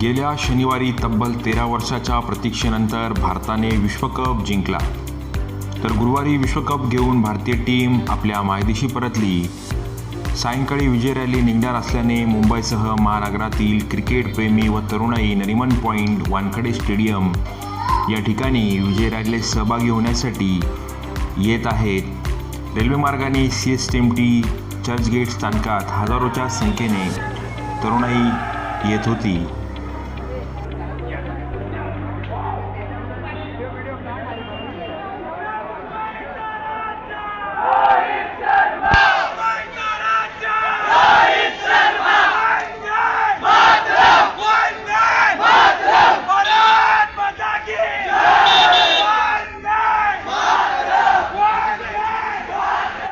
गेल्या शनिवारी तब्बल तेरा वर्षाच्या प्रतीक्षेनंतर भारताने विश्वकप जिंकला. तर गुरुवारी विश्वकप घेऊन भारतीय टीम आपल्या मायदेशी परतली. सायंकाळी विजय रॅली निघणार असल्याने मुंबईसह महानगरातील क्रिकेटप्रेमी व तरुणाई नरिमन पॉईंट वानखडे स्टेडियम या ठिकाणी विजय रॅलीत सहभागी होण्यासाठी येत आहेत. रेल्वे मार्गाने C S T M T Churchgate स्थानकात हजारोच्या संख्येने तरुणाई येत होती.